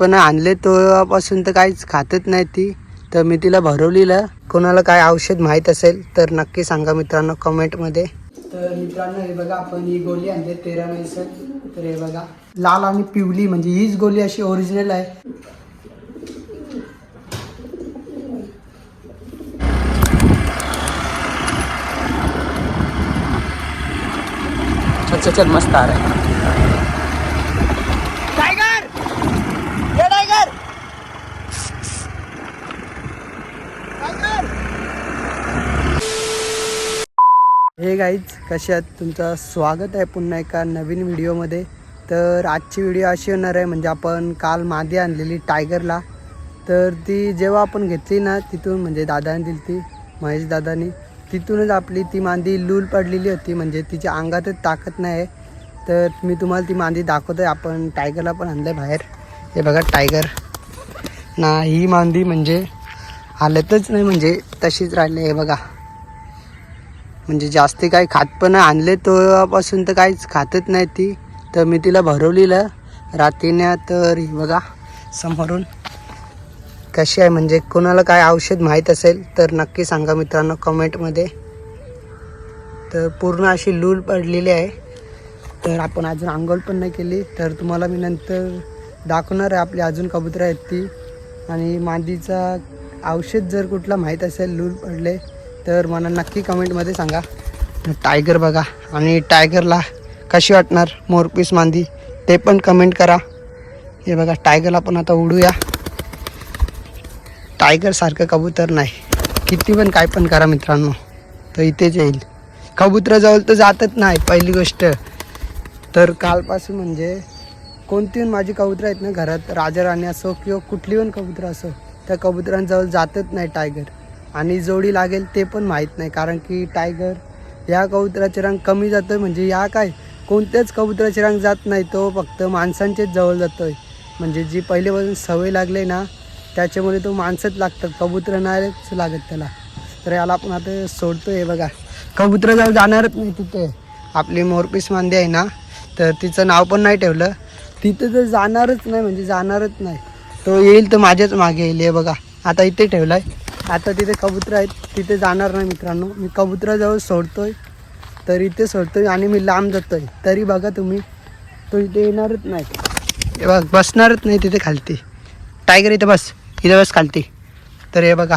पण आणले तेव्हापासून तर काहीच खातच नाही ती. तर मी तिला भरवलेलं. कोणाला काय औषध माहीत असेल तर नक्की सांगा मित्रांनो कमेंटमध्ये. तर मित्रांनो हे बघा आपण ही गोळी आणली तेरा मेडिसन तर हे बघा लाल आणि पिवली म्हणजे हीच गोळी अशी ओरिजिनल आहे. चल चल चल मस्त आ रहा है टायगर ये टायगर हे गाईज कशात आहात? तुमचं स्वागत आहे पुन्हा एका नवीन व्हिडिओमध्ये. तर आजची व्हिडिओ अशी होणार आहे म्हणजे आपण काल मादी आणलेली टायगरला. तर ती जेव्हा आपण घेतली ना तिथून म्हणजे दादाने दिली ती महेश दादानी तिथूनच आपली ती मांदी लूल पडलेली होती म्हणजे तिच्या अंगातच ताकद नाही आहे तर मी तुम्हाला ती मांदी दाखवतो आहे आपण टायगरला पण आणलं बाहेर. हे बघा टायगर. ना ही मांदी म्हणजे हालतच नाही म्हणजे तशीच राहिली हे बघा. म्हणजे जास्त काही खात पण आणले तेव्हापासून तर काहीच खातच नाही ती. तर मी तिला भरवलेलं. रात्रीने तर बघा समोरून. कशी आहे म्हणजे कोणाला काय औषध माहीत असेल तर नक्की सांगा मित्रांनो कमेंटमध्ये. तर पूर्ण अशी लूल पडलेली आहे. तर आपण अजून आंघोळ पण नाही केली. तर तुम्हाला मी नंतर दाखवणार आहे आपली अजून कबुतरं आहेत ती. आणि मादीचा औषध जर कुठला माहीत असेल लूल पडले तर मला नक्की कमेंटमध्ये सांगा. टायगर बघा. आणि टायगरला कशी वाटणार मोरपीस मांदी? ते पण कमेंट करा. हे बघा टायगरला पण आता उडूया. टायगरसारखं कबूतर नाही. किती पण काय पण करा मित्रांनो. तर इथेच येईल. कबुतराजवळ तर जातच नाही पहिली गोष्ट. तर कालपासून म्हणजे कोणती पण माझी कबुतरं आहेत ना घरात राजा राणी असो किंवा कुठली पण कबुतरं असो त्या कबुतरांजवळ जातच नाही टायगर. आणि जोडी लागेल ते पण माहीत नाही कारण की टायगर या कबुतराचे रंग कमी जातो आहे म्हणजे या काय कोणत्याच कबुतराचे रंग जात नाही तो फक्त माणसांचेच जवळ जातो आहे म्हणजे जी पहिलेपासून सवय लागली ना त्याच्यामुळे तो माणसंच लागतात कबुतर नाहीच लागत त्याला. तर याला आपण आता सोडतो आहे बघा. कबुतर जाऊ जाणारच नाही तिथे. आपली मोरपीस मांदे आहे ना तर तिचं नाव पण नाही ठेवलं. तिथं तर जाणारच नाही म्हणजे जाणारच नाही. तो येईल तर माझ्याच मागे येईल हे बघा. आता इथे ठेवला आहे आता तिथे कबुतर आहेत. तिथे जाणार नाही मित्रांनो. मी कबुतराजवळ सोडतोय. तर इथे सोडतोय आणि मी लांब जातोय. तरी बघा तुम्ही. तो इथे येणारच नाही. हे बघ बसणारच नाही तिथे खालती. टायगर इथे बस. इथे बस खालती. तर हे बघा.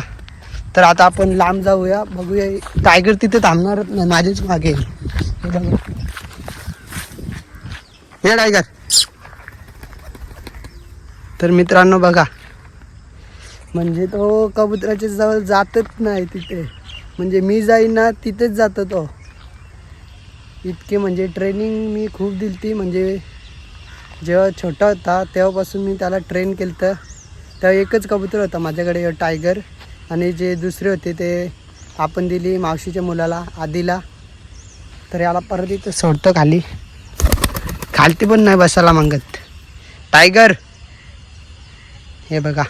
तर आता आपण लांब जाऊया. बघूया टायगर तिथे थांबणारच नाही. माझेच मागे. येईल. हे बघा. हे टायगर तर मित्रांनो बघा. म्हणजे तो कबुतराच्या जवळ जातच नाही तिथे. म्हणजे मी जाईन ना तिथेच जातो तो. इतके म्हणजे ट्रेनिंग मी खूप दिली ती म्हणजे जेव्हा छोटा होता तेव्हापासून मी त्याला ट्रेन केलं तर तेव्हा एकच कबूतर होता माझ्याकडे टायगर आणि जे दुसरे होते ते आपण दिली मावशीच्या मुलाला आधीला. तर याला परत इथं सोडतो खाली. खालती पण नाही बसायला मागत. टायगर हे बघा.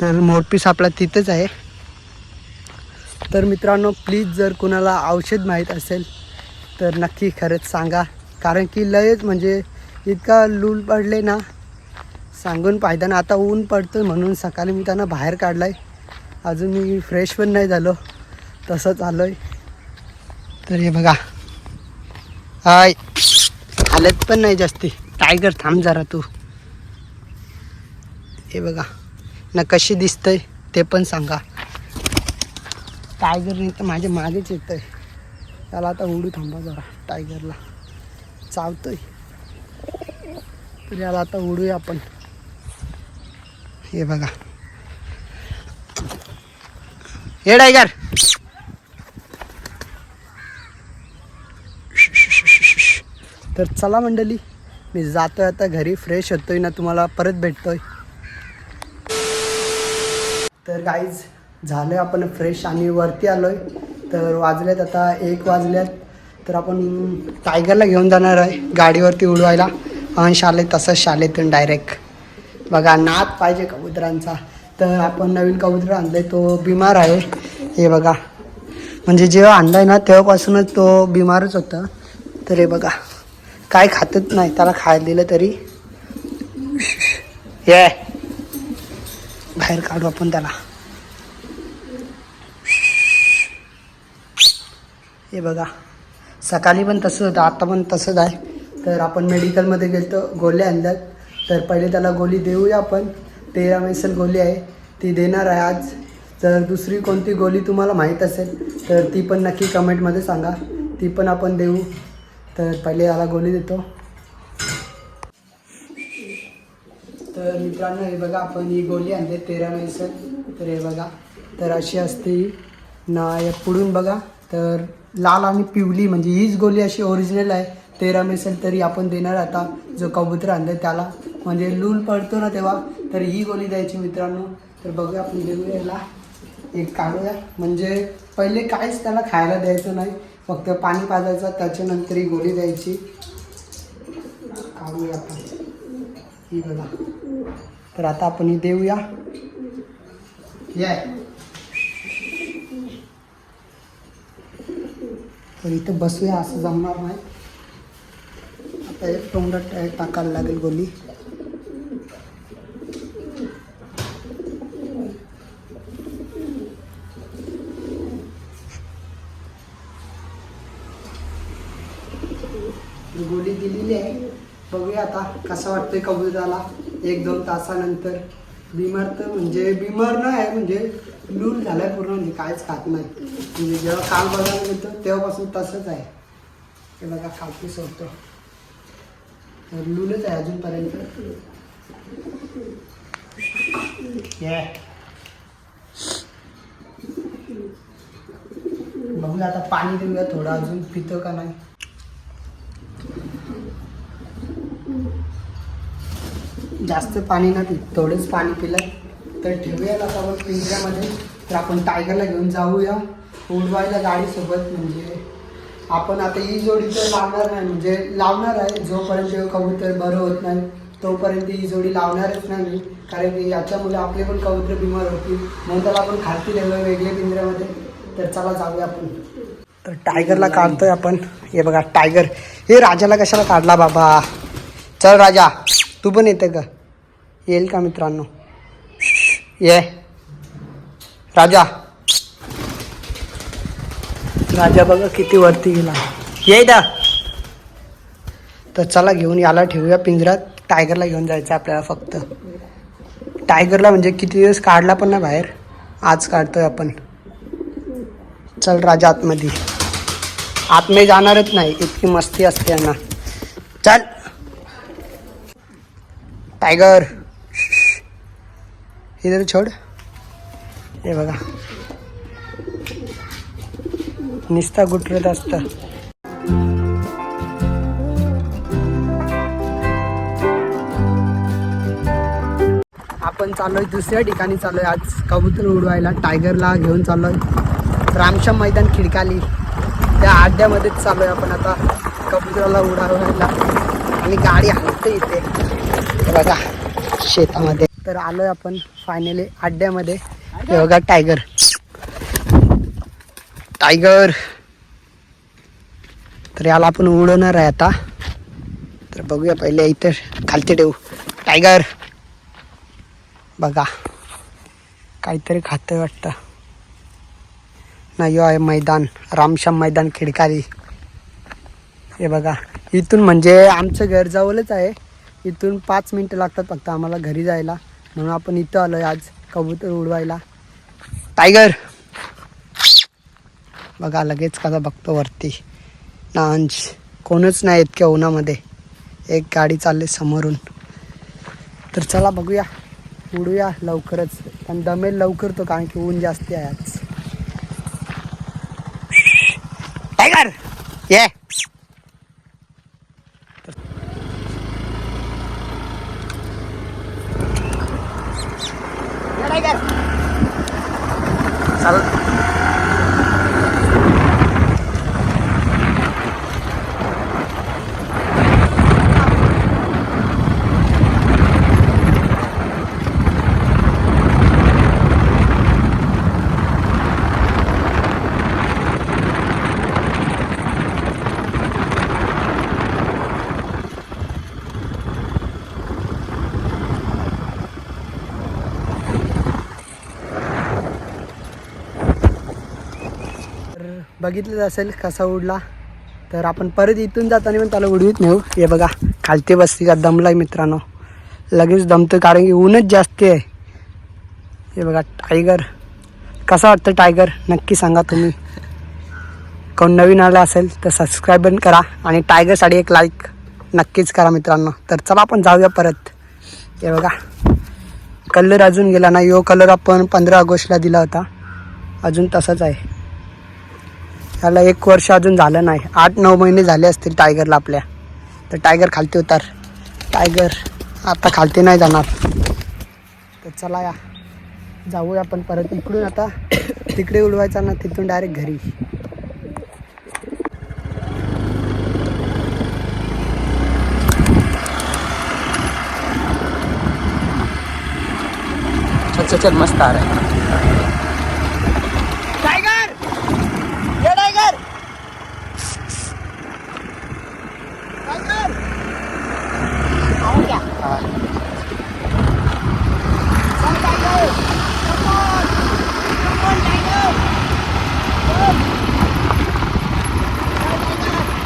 तर मोरपीस आपला तिथंच आहे. तर मित्रांनो प्लीज जर कुणाला औषध माहीत असेल तर नक्की खरंच सांगा. कारण की लयच म्हणजे इतका लूल पडले ना सांगून फायदा ना आता ऊन पडतं म्हणून सकाळी मी त्यांना बाहेर काढला आहे अजून मी फ्रेश पण नाही झालो. तसंच आलो आहे तर हे बघा. हाय. हालत पण नाही जास्ती. टायगर थांब जरा तू. हे बघा. ना कशी दिसतंय ते पण सांगा. टायगर नाही तर माझ्या मागेच येतं आहे त्याला आता उडू थांबा जरा टायगरला चावतोय. तर याला आता उडूया आपण. हे बघा. हे टायगर तर चला मंडळी मी जातोय आता घरी फ्रेश होतोय ना तुम्हाला परत भेटतोय. तर गाईज झालं आपण फ्रेश आणि वरती आलो आहे तर वाजलेत आता एक वाजल्यात तर आपण टायगरला घेऊन जाणार आहे गाडीवरती उडवायला. आणि शाळेत तसंच शाळेतून डायरेक्ट बघा नाद पाहिजे कबुतरांचा. तर आपण नवीन कबुतर आणलंय तो बिमार आहे. हे बघा. म्हणजे जेव्हा आणलाय ना तेव्हापासूनच तो बिमारच होता. तर हे बघा. काय खातच नाही त्याला खायला दिलं तरी. ये. बाहेर काढू आपण त्याला. हे बघा. सकाळी पण तसंच होतं आता पण तसंच आहे. तर आपण मेडिकलमध्ये गेलो गोल्या आणल्यात. तर पहिले त्याला गोळी देऊया आपण. तेरा मेसल गोळी आहे ती देणार आहे आज. जर दुसरी कोणती गोळी तुम्हाला माहीत असेल तर ती पण नक्की कमेंटमध्ये सांगा. ती पण आपण देऊ. तर पहिले याला गोळी देतो. तर मित्रांनो हे बघा आपण ही गोळी आणली तेरा मेसल तर हे बघा तर अशी असते ही. ना या पुढून बघा तर लाल आणि पिवली म्हणजे हीच गोळी अशी ओरिजिनल आहे. तेरा मेसल तरी आपण देणार आता जो कबूतर आणलं त्याला. म्हणजे लूल पडतो ना तेव्हा तर ही गोली द्यायची मित्रांनो. तर बघूया आपण देऊया याला. एक काढूया. म्हणजे पहिले काहीच त्याला खायला द्यायचं नाही. फक्त पाणी पाजायचं त्याच्यानंतर ही गोळी द्यायची. काढूया आपण. ही बघा तर आता आपण ही देऊया याय तर इथं बसूया असं जमणार नाही. आता एक तोंडात टाकायला लागेल गोली गोली दिलेली आहे बघूया असं वाटतंय कबुतराला एक दोन तासानंतर. बिमार तर म्हणजे बिमार नाही आहे म्हणजे लूल झालाय पूर्ण म्हणजे काहीच खात नाही. म्हणजे जेव्हा काल बघायला मिळतं तेव्हापासून तसंच आहे. ते बघा खालती सोडतो. तर लूलच आहे अजूनपर्यंत. या बघूया आता पाणी देऊया थोडं अजून पितो का नाही. जास्त पाणी ना पित थोडंच पाणी पिलं. तर ठेवूया आता आपण पिंजऱ्यामध्ये. तर आपण टायगरला घेऊन जाऊया. उडवायला गाडीसोबत म्हणजे आपण आता ही जोडी तर लावणार नाही. म्हणजे लावणार आहे. जोपर्यंत कबूतर बरं होत नाही तोपर्यंत ही जोडी लावणारच नाही मी. कारण की याच्यामुळे आपले पण कबूतर बिमार होतील. म्हणून त्याला आपण खालती ठेवलं वेगळ्या पिंजऱ्यामध्ये. तर चला जाऊया आपण. तर टायगरला काढतोय आपण. हे बघा टायगर हे राजाला कशाला काढला बाबा? चल राजा तू पण येते का? येईल का मित्रांनो? ये. राजा. राजा बघा किती वरती गेला. ये द्या तर चला घेऊन याला ठेवूया. पिंजऱ्यात टायगरला घेऊन जायचं आपल्याला फक्त. टायगरला म्हणजे किती दिवस काढला पण ना बाहेर. आज काढतोय आपण. चल राजा आतमध्ये. आतमध्ये जाणारच नाही. इतकी मस्ती असते यांना. चल. टायगर इधर छोड। हे बघा। निस्ता गुटरत असतं। आपण चाललोय दुसऱ्या ठिकाणी चाललोय. आज कबूतर उडवायला टायगरला घेऊन चाललोय. रामश्याम मैदान खिडकाली. त्या अड्ड्यामध्येच चाललोय आपण आता कबुतराला उडवायला. आणि गाडी हलते इथे. बघा शेतामध्ये. तर आलोय आपण फायनली अड्ड्यामध्ये. हे बघा टायगर टायगर तर याला आपण उडवणार आहे आता. तर बघूया पहिले इथे खालते ठेवू. टायगर बघा. काहीतरी खातं वाटतं. नाही यो आहे मैदान. रामश्याम मैदान खिडकारी. हे बघा. इथून म्हणजे आमचं घर जवळच आहे. इथून पाच मिनटं लागतात फक्त आम्हाला घरी जायला. म्हणून आपण इथं आलो आज कबूतर उडवायला. टायगर! बघा लगेच कसा बघतो वरती. नांज कोणच नाही इतक्या उन्हामध्ये. एक गाडी चालली समोरून. तर चला बघूया. उडूया लवकरच. पण दमेल लवकर तो कारण की ऊन जास्ती आहे आज. बघितलंच असेल कसा उडला तर आपण परत इथून जाताना पण त्याला उडवीत नेऊ. हे बघा खालती बसती का दमलाय मित्रांनो. लगेच दमतो कारण की ऊनच जास्त आहे. हे बघा टायगर कसा वाटतं टायगर नक्की सांगा तुम्ही. कोण नवीन आला असेल तर सबस्क्राईब पण करा आणि टायगरसाठी एक लाईक नक्कीच करा मित्रांनो. तर चला आपण जाऊया परत. हे बघा कलर अजून गेला ना यो कलर आपण पंधरा ऑगस्टला दिला होता. अजून तसाच आहे. त्याला एक वर्ष अजून झालं नाही. आठ नऊ महिने झाले असतील टायगरला आपल्या. तर टायगर खालती उतार. टायगर आता खालती नाही जाणार. तर चला या. जाऊया आपण परत इकडून आता. तिकडे उडवायचा ना तिथून डायरेक्ट घरी. चल चल मस्त आ रहा है टायगर ये टायगर टायगर आओ क्या चल tiger come on come on tiger चल चल टायगर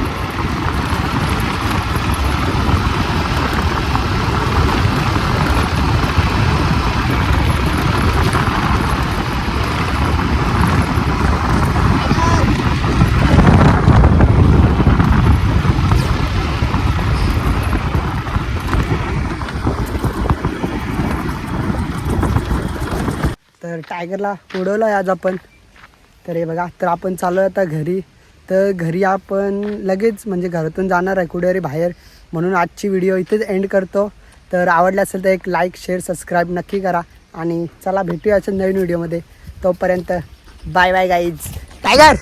तर टायगरला उडवलं आहे आज आपण. तर हे बघा तर आपण चालू आहे आता घरी. तर घरी आपण लगेच म्हणजे घरातून जाणार आहे कुठेतरी बाहेर. म्हणून आजची व्हिडिओ इथेच एंड करतो. तर आवडलं असेल तर एक लाईक शेअर सबस्क्राईब नक्की करा. आणि चला भेटूया अशा नवीन व्हिडिओमध्ये. तोपर्यंत बाय बाय गाईज टायगर